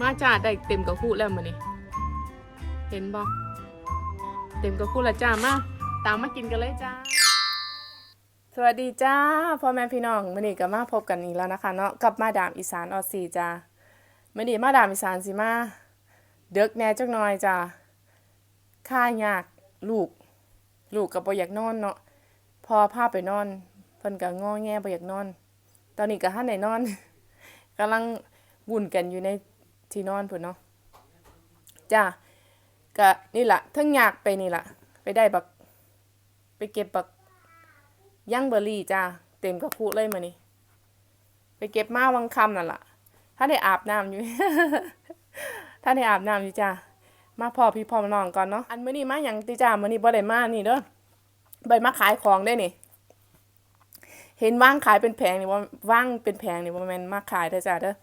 มาจ้าได้เต็มกระคู่แล้วมื้อนี้เห็นบ่เต็มกระคู่ล้วจ้ามาตามมากินกันเลยจ้าสวัสดีจ้าพ่อแม่พี่น้องมื้อนี้ก็มาพบกันอีกแล้วนะคะเนาะกับมาดามอีสานออซีจ้ามื้อนี้มาดามอีสานสิมาเด็กแน่จักหน่อยจ้าค่ายากลูก ลูกก็บ่อยากนอนเนาะพอพาไปนอนเพิ่นก็งอแงบ่อยากนอน ตอนนี้ก็หันได้นอนกำลังวุ่นกันอยู่ใน ที่นอนพุ่นเนาะจ้าก็นี่ละทั้งอยากไปนี่ละไปได้บัก ไปเก็บบักย่างเบอร์รี่จ้าเต็มกระคุเลยมานี่ไปเก็บมาวังคำนั่นล่ะถ้าได้อาบน้ำอยู่ ถ้าได้อาบน้ำอยู่จ้ามาพ่อพี่พ่อน้องก่อนเนาะอันมื้อนี้มาหยังติจ้ามื้อนี้บ่ได้มานี่เด้อใบมาขายของได้นี่เห็นว่างขายเป็นแผงนี่ว่าว่างเป็นแผงนี่ว่าแม่นมาขายเด้อจ้าเด้อ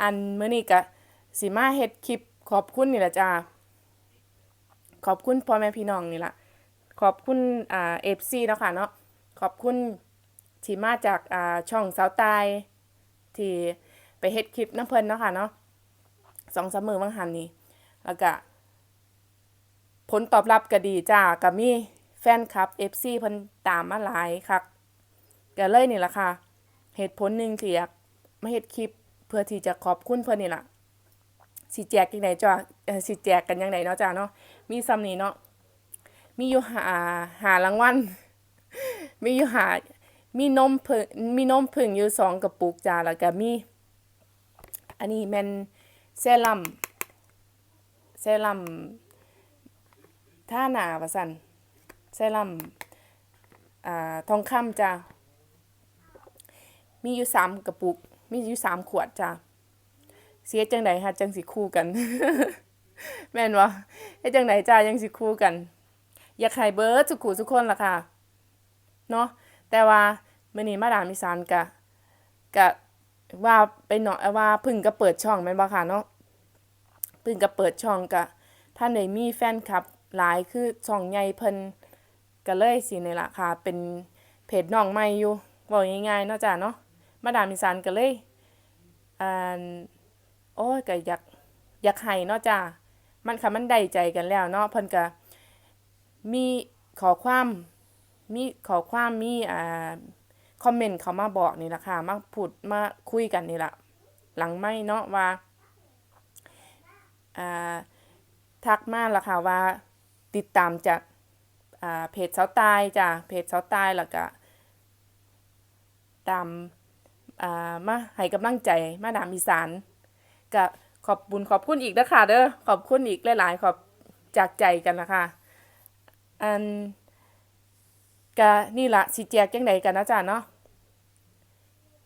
อันมื้อนี้ก็ สิมาเฮ็ดคลิป ขอบคุณนี่แหละจ้าขอบคุณพ่อแม่พี่น้องนี่ละขอบคุณอ่าเอฟซีเนาะค่ะเนาะขอบคุณที่มาจากอ่าช่องสาวตายที่ไปเฮ็ดคลิปน้ำเพิ่นเนาะค่ะเนาะสองสามมือวังหันนี่แล้วก็ผลตอบรับก็ดีจ้าก็มีแฟนคลับ FC เพิ่นตามมาหลายคักก็เลยนี่ล่ะค่ะ เหตุผลหนึ่งที่อยากมาเฮ็ดคลิป เพื่อที่จะขอบคุณเพิ่นนี่ล่ะ สิแจกยังไงจ้าสิแจกกันยังไงเนาะจ้าเนาะมีซ้ำนี้เนาะมีอยู่หาหารางวัลมีอยู่หามีนมผึ่งมีนมผึ่งอยู่สองกระปุกจ้าแล้วก็มี อันนี้แมนเซรั่มเซรั่มท่าหนาว่าสั่นเซรั่มอ่าทองคำจ้ามีอยู่สามกระปุก มีอยู่สามขวดจ้า เสียจังไดฮะจังสิคู่กัน แม่นวะเฮ็ดจังไดจ้ายังสิคู่กัน อยากให้เบิร์ดสุขุสุกคนล่ะค่ะ เนาะแต่ว่ามื้อนี้มาดามอีสานกะกะว่าไปเนาะว่าพึ่งก็เปิดช่องแม่นบ่ค่ะเนาะพึ่งก็เปิดช่องกะท่านได้มีแฟนคลับหลายคือช่องใหญ่เพิ่นก็เลยสินี่ล่ะค่ะเป็นเพจน้องใหม่อยู่เว้าง่ายๆเนาะจ้ะเนาะมาดามอีสานก็เลยอ่า โอ้ยก็อยากอยากให้เนาะจ้ะมันค่ะมันได้ใจกันแล้วเนาะเพิ่นก็มีขอความมีขอความมีอ่าคอมเมนต์เขามาบอกนี่แหละค่ะมาพูดมาคุยกันนี่แหละหลังไม่เนาะว่าอ่าทักมาละค่ะว่าติดตามจากอ่าเพจเสาตายจ้ะเพจเสาตายแล้วก็ตามอ่ามาให้กำลังใจมาดามอีสาน ก็ขอบบุญขอบคุณอีกนะค่ะเด้อขอบคุณอีกหลายๆขอบจากใจกันละค่ะอันก็นี่ละสิแจกจังไดกันนะจ๊ะเนาะ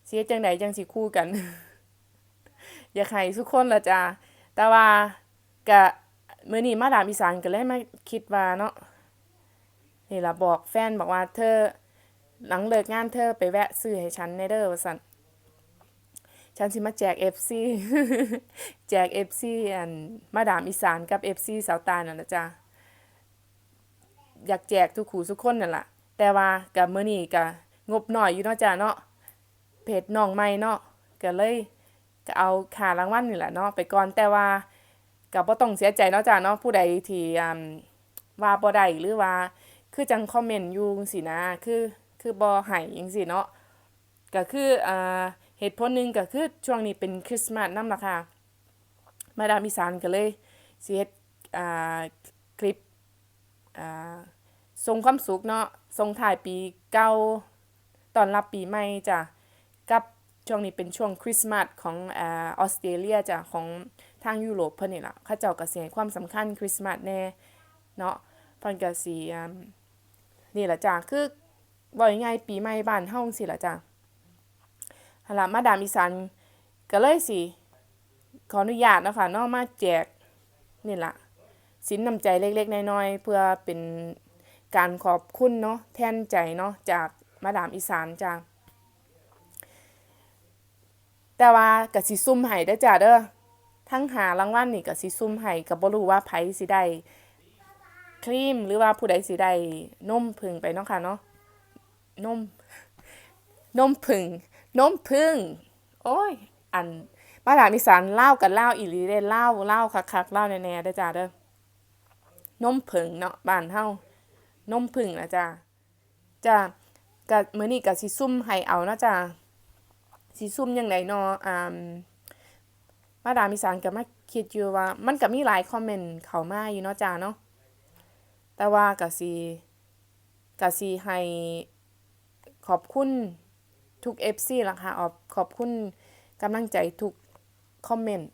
เสียจังไดจังสิคู่กัน อยากให้ทุกคนละจ้ะแต่ว่าก็มื้อนี้มาดามอีสานก็เลยมาคิดว่าเนาะนี่ละบอกแฟนบอกว่าเธอหลังเลิกงานเธอไปแวะซื้อให้ฉันในเด้อว่าซั่น ฉันสิมาแจก FC แจก FC อันมาดามอีสานกับ FC สาวตายนั่นนะจ้ะอยากแจกทุกขู่ทุกคนนั่นแหละแต่ว่ากับเมื้อนี้ก็งบหน่อยอยู่เนาะจ้าเนาะเพจน้องใหม่เนาะก็เลยก็เอาคารางวัลนี่แหละเนาะไปก่อนแต่ว่าก็บ่ต้องเสียใจเนาะจ้าเนาะผู้ใดที่อ่าว่าบ่ได้หรือว่า คือจังคอมเมนต์อยู่จังซี่นะ คือคือบ่ให้จังซี่เนาะก็คืออ่า เหตุผลหนึ่งก็คือช่วงนี้เป็นคริสต์มาสนำล่ะค่ะมาดามอีสานก็เลยเฮ็ดอ่าคลิปอ่าส่งความสุขเนาะส่งถ่ายปีเก่าตอนรับปีใหม่จ้ะกับช่วงนี้เป็นช่วงคริสต์มาสของออสเตรเลียจ้ะของทางยุโรปเพิ่นนี่ล่ะเขาเจ้าก็สิให้ความสำคัญคริสต์มาสแน่เนาะเพิ่นก็สินี่ล่ะจ้ะคือบ่ยังไงายปีใหม่บ้านเฮาจังซี่ล่ะจ้ะ หั่นล่ะมาดามอีสานก็เลยสิขออนุญาตนะคะนาะมาแจกนี่ละสินน้ำใจเล็กๆน้อยๆเพื่อเป็นการขอบคุณเนาะแทนใจเนาะจากมาดามอีสานจ้าแต่ว่ากะสิซุ่มให้เด้จ้าเด้อทั้งหารางวัลนี่ก็สิซุ่มให้ก็บ่รู้ว่าไผสิได้ครีมหรือว่าผู้ใดสิได้นมผึ้งไปเนาะค่ะเนาะนมนมผึ้ง นมผึ้งโอ้ย อันมาดามอีสานเล่ากับเล่าอีหลีเด้เล่าเล่าคักๆเล่าแน่ๆเด้จ้าเด้อนมผึ้งเนาะบ้านเฮานมผึ้งนะจ้าจ้ากะมื้อนี้ก็สิซุ่มให้เอาเนาะจ้าสิซุ่มจังไดเนาะอ่ามาดามอีสานก็มาคิดอยู่ว่า มันก็มีหลายคอมเมนต์เข้ามาอยู่เนาะจ้าเนาะแต่ว่าก็สิก็สิให้ขอบคุณ ทุก FC ล่ะค่ะขอบขอบคุณกำลังใจทุกคอมเมนต์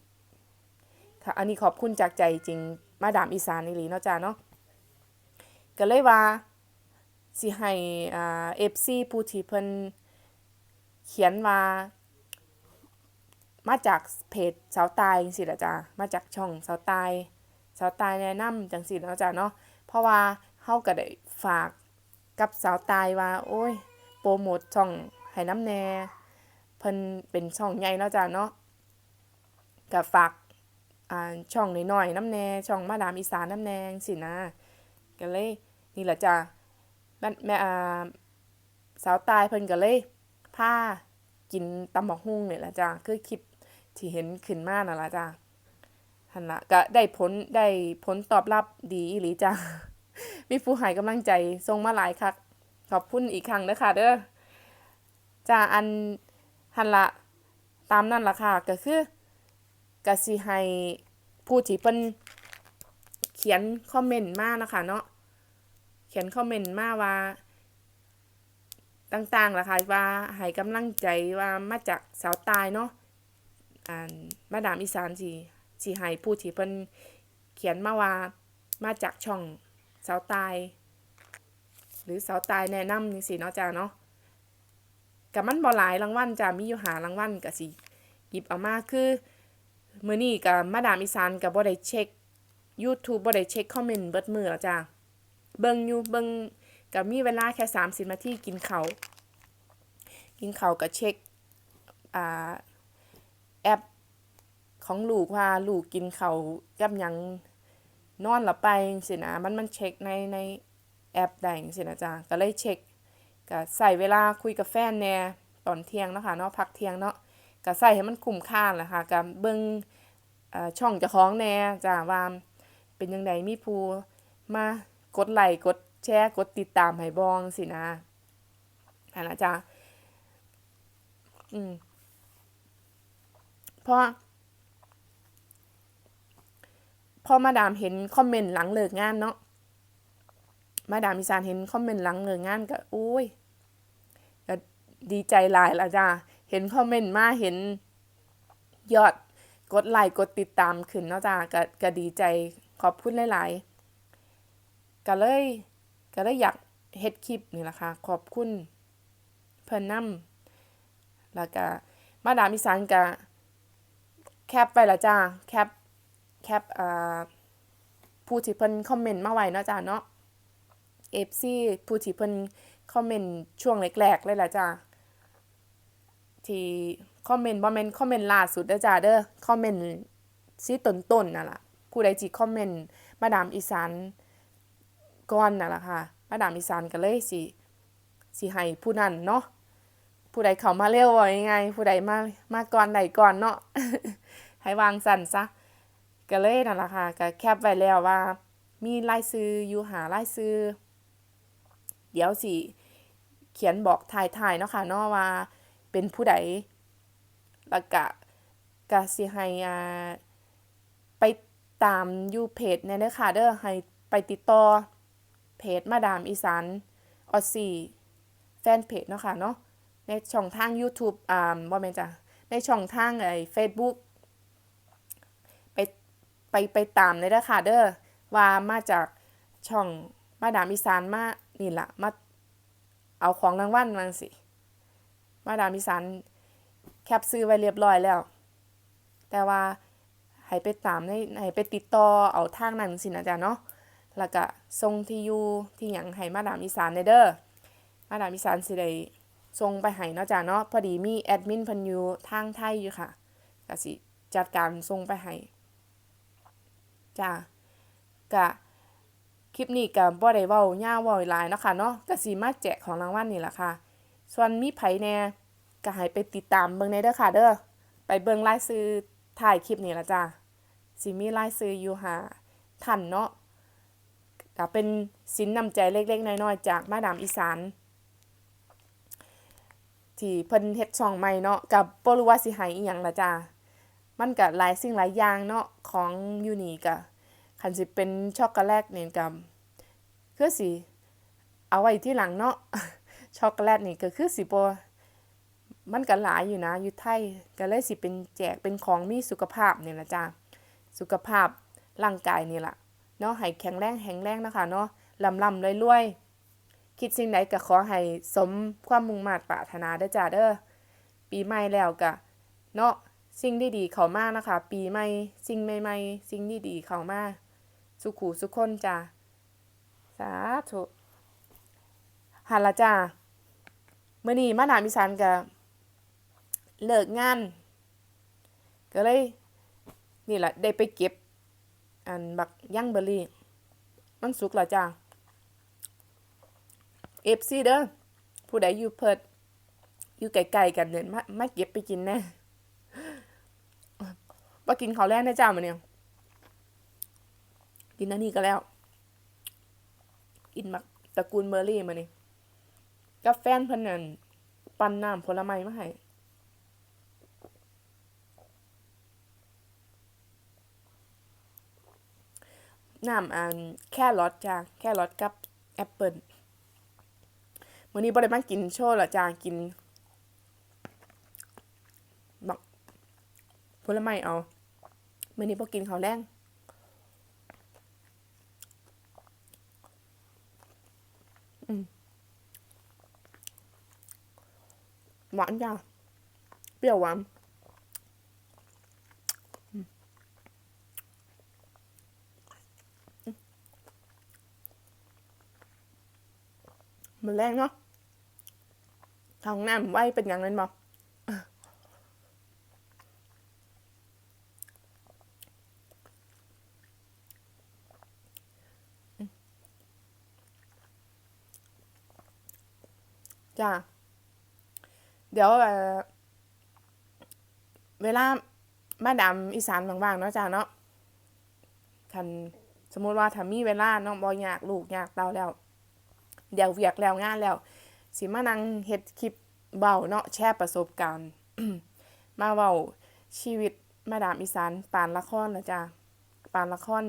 ค่ะอันนี้ขอบคุณจากใจจริงมาดามอีสานอีหลีเนาะจ้าเนาะก็เลยว่าสิให้อ่า FC ผู้ที่เพิ่นเขียนว่ามาจากเพจสาวตายจังซี่ล่ะจ้ามาจากช่องสาวตายสาวตายแนะนำจังซี่เนาะจ้าเนาะเพราะว่าเฮาก็ได้ฝากกับสาวตายว่า โอ้ย โปรโมทช่อง ให้น้ำแน่เพิ่นเป็นช่องใหญ่เนาะจ้าเนาะก็ฝากอ่าช่องน้อยๆน้ำแน่ช่องมาดามอีสานน้ำแนงซี่นะก็เลยนี่แหละจ้าแม่แม่อ่าสาวตายเพิ่นก็เลยพากินตำบักหุ่งนี่แหละจ้าคือคลิปที่เห็นขึ้นมานั่นล่ะจ้าหันละก็ได้ผลได้ผลตอบรับดีอีหลีจ้ามีผู้ให้กำลังใจส่งมาหลายคักขอบคุณอีกครั้งเด้อค่ะเด้อ จ้าอันหั่นละตามนั่นล่ะค่ะก็คือก็สิให้ผู้ที่เพิ่นเขียนคอมเมนต์มานะคะเนาะเขียนคอมเมนต์มาว่า ต่างๆล่ะค่ะว่าให้กำลังใจว่ามาจากสาวตายเนาะอ่านมาดามอีสานสิสิให้ผู้ที่เพิ่นเขียนมาว่ามาจากช่องสาวตาย หรือสาวตายแนะนำจังซี่เนาะจ้าเนาะ กับมันบ่หลายรางวัลจ้ามีอยู่หารางวัลก็สิหยิบเอามาคือมื้อนี้กับมาดามอีสานก็บ่ได้เช็ค YouTube บ่ได้เช็คคอมเมนต์เบิดมื้อแล้วจ้าเบิ่งอยู่เบิ่งก็มีเวลาแค่ 30นาทีกินข้าวกินข้าวก็เช็คอ่าแอปของลูกว่าลูกกินข้าวกับหยังนอนหลับไปจังซี่นะมันมันเช็คในในแอปได้จังซี่นะจ้ะก็เลยเช็ค ก็ใส่เวลาคุยกับแฟนแน่ตอนเที่ยงเนาะค่ะเนาะพักเที่ยงเนาะก็ใส่ให้มันคุ้มค่าแหละค่ะก็เบิ่งเอ่อช่องเจ้าของแน่จ้ะว่าเป็นจังไดมีผู้มากดไลค์กดแชร์กดติดตามให้บองสินะอันนะจ๊ะอืมพราะพอมาดามเห็นคอมเมนต์หลังเลิกงานเนาะ มาดามอีสานเห็นคอมเมนต์หลังเลิกงานก็โอ้ยก็ดีใจหลายละจ้าเห็นคอมเมนต์มาเห็นยอดกดไลค์กดติดตามขึ้นเนาะจ้าก็ก็ดีใจขอบคุณหลายๆก็เลยก็เลยอยากเฮ็ดคลิปนี่แหละค่ะ ขอบคุณเพิ่นนำแล้วก็มาดามอีสานก็แคปไปละจ้าแคปแคปอ่าผู้ที่เพิ่นคอมเมนต์มาไว้เนาะจ้าเนาะ FC ผู้ที่เพิ่นคอมเมนต์ช่วงแรกๆเลยล่ะจ้าที่คอมเมนต์บ่แม่นคอมเมนต์ล่าสุดเด้อจ้าเด้อคอมเมนต์สิต้นๆนั่นล่ะผู้ใดที่คอมเมนต์มาดามอีสานก่อนน่ะล่ะค่ะมาดามอีสานก็เลยสิสิให้ผู้นั้นเนาะผู้ใดเข้ามาเร็วว่ายังไงผู้ใดมามาก่อนใดก่อนเนาะให้วางสั่นซะก็เลยนั่นล่ะค่ะก็แคปไว้แล้วว่า มีรายชื่ออยู่หารายชื่อ เดี๋ยวสิเขียนบอกถ่ายๆเนาะค่ะเนาะว่าเป็นผู้ใดแล้วก็ก็สิให้อ่าไปตามอยู่เพจแน่เด้อค่ะเด้อให้ไปติดต่อเพจมาดามอีสานออซี่แฟนเพจเนาะค่ะเนาะในช่องทาง YouTube อ่าบ่แม่นจ้ะในช่องทางไอ้ Facebook ไปไปไปตามเลยเด้อค่ะเด้อว่ามาจากช่องมาดามอีสานมา นี่ละมาเอาของรางวัลมาสิ มาดามอีสานแคปซื้อไว้เรียบร้อยแล้ว แต่ว่าให้ไปตามในให้ไปติดต่อเอาทางนั้นสินะจ๊ะเนาะ แล้วก็ส่งที่อยู่ที่หยังให้มาดามอีสานเด้อ มาดามอีสานสิได้ส่งไปให้เนาะจ้ะเนาะ พอดีมีแอดมินพิ่นยูทางไทยอยู่ค่ะก็สิจัดการส่งไปให้จ้ากะ คลิปนี้ก็บ่ได้เว้ายาวเว้าหลายเนาะค่ะเนาะก็สิมาแจกของรางวัลนี่ล่ะค่ะ ส่วนมีไผแน่ก็ให้ไปติดตามเบิ่งในเด้อค่ะ เด้อไปเบิ่งรายชื่อถ่ายคลิปนี่ล่ะจ้าสิมีรายชื่ออยู่หาท่านเนาะก็เป็นสินน้ำใจเล็กๆน้อยๆจากมาดามอีสานที่เพิ่นเฮ็ดช่องใหม่เนาะกับบ่รู้ว่าสิให้อีหยังล่ะจ้ามันก็หลายสิ่งหลายอย่างเนาะของอยู่นี่ก็ คันสิเป็นช็อกโกแลตเนี่ก็คือสิเอาไว้ที่หลังเนาะช็อกโกแลตนี่ก็คือสิบ่มันก็หลายอยู่นะอยู่ไทยก็เลยสิเป็นแจกเป็นของมีสุขภาพเนี่ล่ะจ้าสุขภาพร่างกายนี่ล่ะเนาะให้แข็งแรงแข็งแรงนะคะเนาะลำๆรวยๆ คิดสิ่งใดก็ขอให้สมความมุ่งมา่ปรารถนาเด้อจ้าเด้อปีใหม่แล้วก็เนาะสิ่งดีๆเข้ามานะคะ ปีใหม่สิ่งใหม่ๆ สิ่งดีๆเข้ามา สุขูสุคนจ้าสาธุหันละจ้าเมื้อนี้มาดามอีสานก็เลิกงาน ก็เลย นี่แหละได้ไปเก็บ อันบักย่างเบอรี่ มันสุกล้วจ้าเอฟซีเด้อผู้ใดอยู่เพิดอยู่ไกลๆกันเนี่ยมามาเก็บไปกินแน่มากินข้าวแรกนะจ้ามาเนี่ย กินอันนี้ก็แล้ว กินมักตระกูลเบอร์รี่มานี่กับแฟนเพิ่นนั่นปั่นน้ำผลไม้มาให้น้ำอันแค่รสจ้าแค่รสกับแอปเปิลมื้อนี้บ่ได้มากินโชว์ละจ้ากินบักผลไม้เอามื้อนี้บ่กินข้าวแรง หวานจ้าเปรี้ยวหวานมันแรงเนาะท้องน้ำไว้เป็นอย่างนั้นบ่จ้า เดี๋ยวเเวลามาดามอีสานว่างๆเนาะจ้าเนาะคันสมมติว่าถ้ามีเวลาเนาะบ่อยากลูกอยากเตาแล้ว เดี๋ยวเวียกแล้วงานแล้ว สิมานั่งเฮ็ดคลิปเบาเนาะแชร์ประสบการณ์ มาเว้าชีวิตมาดามอีสานปานละครละจ้าปานละคร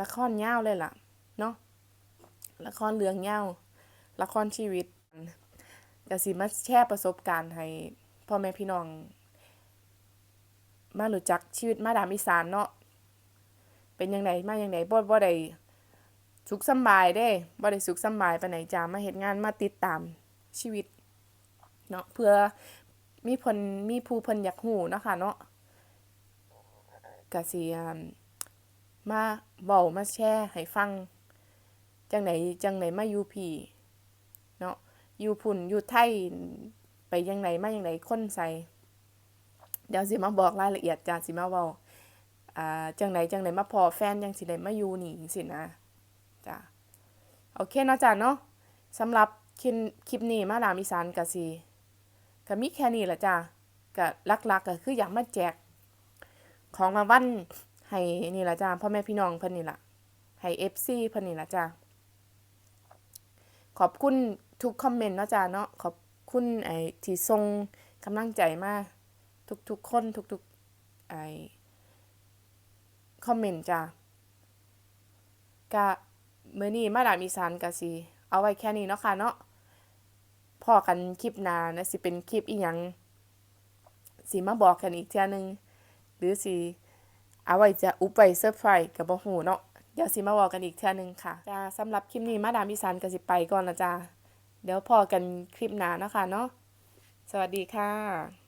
ละครยาวเลยล่ะ เนาะละครเรื่องยาวละครชีวิต ก็สิมาแชร์ประสบการณ์ให้พ่อแม่พี่น้อง มารู้จักชีวิตมาดามอีสานเนาะเป็นยังไงมายังไงบ่บ่ได้สุขสบายเด้บ่ได้สุขสบายไปไหนจ้ามาเฮ็ดงานมาติดตามชีวิตเนาะเพื่อมีเพิ่นมีผู้เพิ่นอยากฮู้เนาะค่ะเนาะก็สิมาเว้ามาแชร์ให้ฟังจังไหนจังไหนมาอยู่พี่เนาะ อยู่พุ่นอยู่ไทยไปยังไหนมายังไหนคนใส่เดี๋ยวสิมาบอกรายละเอียดจ้าสิมาเว้าอ่าจังไหนจังไหนมาพอแฟนจังสิได้มาอยู่นี่จังซี่นะจ้ะโอเคเนาะจ้ะเนาะสำหรับคลิปคลิปนี้มาดามอีสานกะสิก็มีแค่นี้แหละจ้ะก็ลักๆก็คืออยากมาแจก ของรางวัลให้นี่ละจ้ะพ่อแม่พี่น้องเพิ่นนี่ละให้ FC เพิ่นนี่ละจ้ะขอบคุณ ทุกคอมเมนต์เนาะจ้ะเนาะขอบคุณไอ้ที่ส่งกำลังใจมากทุกๆคนทุกๆไอ้คอมเมนต์จ้ะกะเมื้อนี้มาดามอีสานกะสิเอาไว้แค่นี้เนาะค่ะเนาะพอกันคลิปนานะสิเป็นคลิปอีหยังสิมาบอกกันอีกเทื่อนึง หรือสิเอาไว้จะอุบไว้เซอร์ไพรส์ก็บ่ฮู้เนาะเดี๋ยวสิมาบอกกันอีกเทื่อนึงค่ะจ้าสำหรับคลิปนี้มาดามอีสานก็สิไปก่อนละจ้า เดี๋ยวพอกันคลิปหน้านะคะเนาะสวัสดีค่ะ